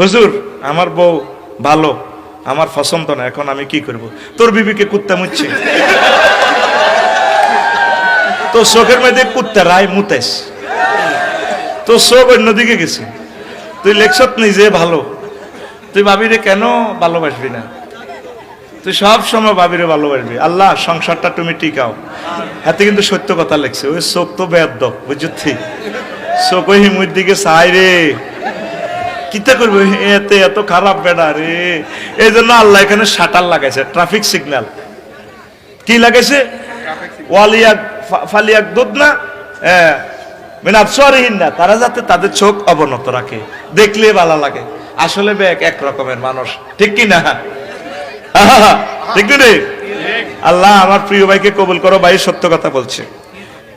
হুজুর, আমার বউ ভালো, আমার পছন্দ না, এখন আমি কি করব? তোর বিবিকে কুত্তা মুচ্ছে। তো চোখের মধ্যে কুত্তা রায় মুতেস তো চোখ অন্যদিকে গেছে। তুই লেখছত নিজে ভালো। তুই ভাবিরে কেন ভালোবাসবি না? তুই সব সময় ভাবিরে ভালোবাসবি। আল্লাহ, সংসারটা তুমি টিকাও। হাতে কিন্তু সত্য কথা লেখছে। ওই চোখ তো বেদ বুঝছি চোখ ওই হিমুর দিকে চাই রে। কিতা করবে? এতে এত খারাপ বেড়া রে। এই জন্য আল্লাহ এখানে শাটার লাগাইছে ট্রাফিক সিগন্যাল কি লাগাইছে? ওয়ালিয়াক ফা- ফালিয়াক দুধ না হ্যাঁ না তারা যাতে তাদের চোখ অবনত রাখে দেখলে ভালো লাগে। আসলে ব্যাগ এক রকমের মানুষ ঠিক কি না ঠিক রে আল্লাহ আমার প্রিয় ভাইকে কবুল করো ভাই সত্য কথা বলছে।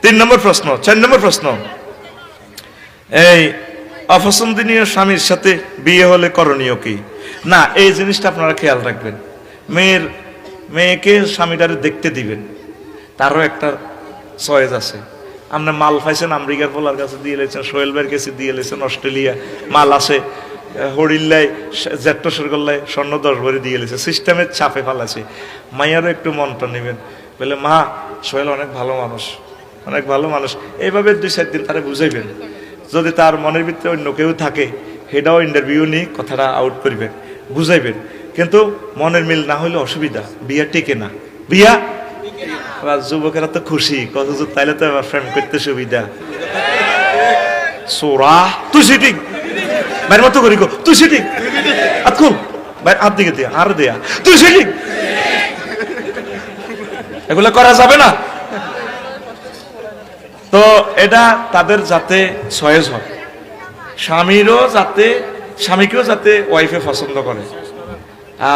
তিন নম্বর প্রশ্ন চার নম্বর প্রশ্ন। এই অপছন্দনীয় স্বামীর সাথে বিয়ে হলে করণীয় কি? না, এই জিনিসটা আপনারা খেয়াল রাখবেন। মেয়ের, মেয়েকে স্বামীটারে দেখতে দিবেন। তারও একটা চয়েস আছে। আপনি মাল পাইছেন আমেরিকার পোলার কাছে দিয়ে লেছেন, সোহেল ভাইয়ের কাছে দিয়ে লেছেন, অস্ট্রেলিয়া মাল আছে হরিল্লাই জ্যাট্ট সরগল্লায় স্বর্ণ দশ ভরে দিয়ে লেছে, সিস্টেমের চাপে ফালাছে মাইয়ারও একটু মনটা নেবেন। বলে, মা, সোহেল অনেক ভালো মানুষ, অনেক ভালো মানুষ। এইভাবে দুই চার দিন তারা বুঝাইবেন। যদি তার মনের ভিতরে অন্য কেউ থাকে, সেটাও ইন্টারভিউ নিয়ে কথাটা আউট করবেন, বুঝাইবেন। কিন্তু মনের মিল না হলে অসুবিধা, বিয়া টিকে না। বিয়া? যুবকেরা তো খুশি কত তাইলে তো ফ্রেম করতে সুবিধা। সোরা, তুই সিটিং বাইর মতো করি তুই সিটিং আতকুল ভাই হাত দিকে দিয়া আর দেয়া, তুই সিটিং এগুলো করা যাবে না। তো এটা তাদের যাতে সয়েজ হয়। স্বামীরও যাতে, স্বামীকেও যাতে ওয়াইফে পছন্দ করে।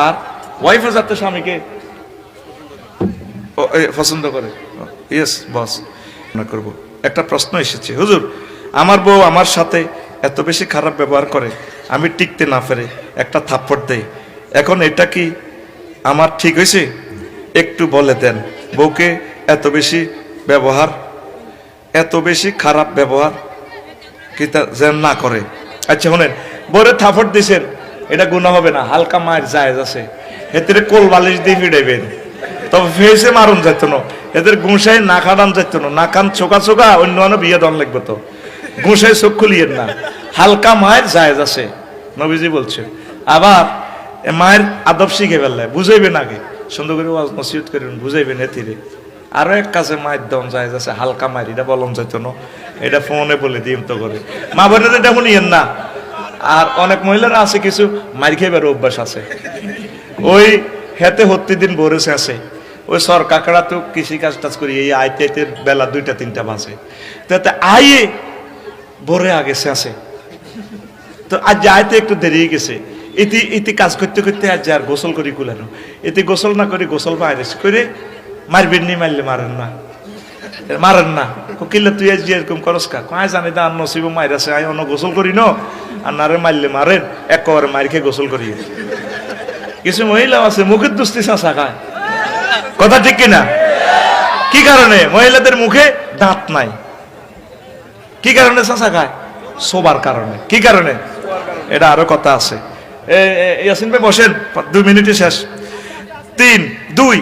আর ওয়াইফও যাতে স্বামীকে পছন্দ করে। ইয়েস বস না করব। একটা প্রশ্ন এসেছে, হুজুর, আমার বউ আমার সাথে এত বেশি খারাপ ব্যবহার করে, আমি টিকতে না পেরে একটা থাপ্পড় দেই। এখন এটা কি আমার ঠিক হয়েছে? একটু বলে দেন, বউকে এত বেশি ব্যবহার এত বেশি খারাপ ব্যবহার কি যেন না করে। আচ্ছা শোনেন বরে থাপড় দিছেন, এটা গুণা হবে না, হালকা মায়ের জায়েজ আছে। এতে কোল বালিশ দিয়ে ফিরাইবেন তবে ফেসে মারুন যেত না এদের গুঁসাই না খাটান যেত না না কান চোকা চোকা অন্য অন্য বিয়ে দন লাগবে তো। গুঁসাই চোখ খুলিয়েন না, হালকা মায়ের জায়েজ আছে, নবীজি বলছে। আবার মায়ের আদব শিখে ফেললে, বুঝাইবেন আগে, সুন্দর করে ওয়াজ নসিহত করবেন বুঝাইবেন এতিরে আরও এক কাজে দম যায় যাচ্ছে, হালকা মায়ের এটা বলম যাইতো না এটা ফোনে বলে দিম তো করে। মা বোনের এটা শুনিয়েন না। আর অনেক মহিলারা আছে, কিছু মার খেয়ে অভ্যাস আছে। ওই হেতে হত্তি দিন বরেছে আছে ওই সর কাকড়া তো কৃষি কাজ টাজ করি, এই আইতে আইতে বেলা দুইটা, তিনটা বাজে। তাতে আইয়ে ভোরে আগেছে আছে তো আজ আইতে একটু দেরি গেছে। এটি এটি কাজ করতে করতে আজ আর গোসল করি কুলানো। এতে গোসল না করে গোসল বাইরে করে মারবেন নি মারলে মারেন না মারেন না কিলে তুই আজ এরকম করস কা কয় জানি দা নসিব মাইর আছে আই অন্য গোসল করি ন আর নারে মারলে মারেন একবারে মার খেয়ে গোসল করি কিছু মহিলা আছে মুখের দুস্তি চাষা খায় কথা ঠিক কিনা কি কারণে মহিলাদের মুখে দাঁত নাই কি কারণে চাষা খায় শোবার কারণে কি কারণে এটা আরও কথা আছে ইয়াসিন ভাই বসেন দুই মিনিটে শেষ তিন দুই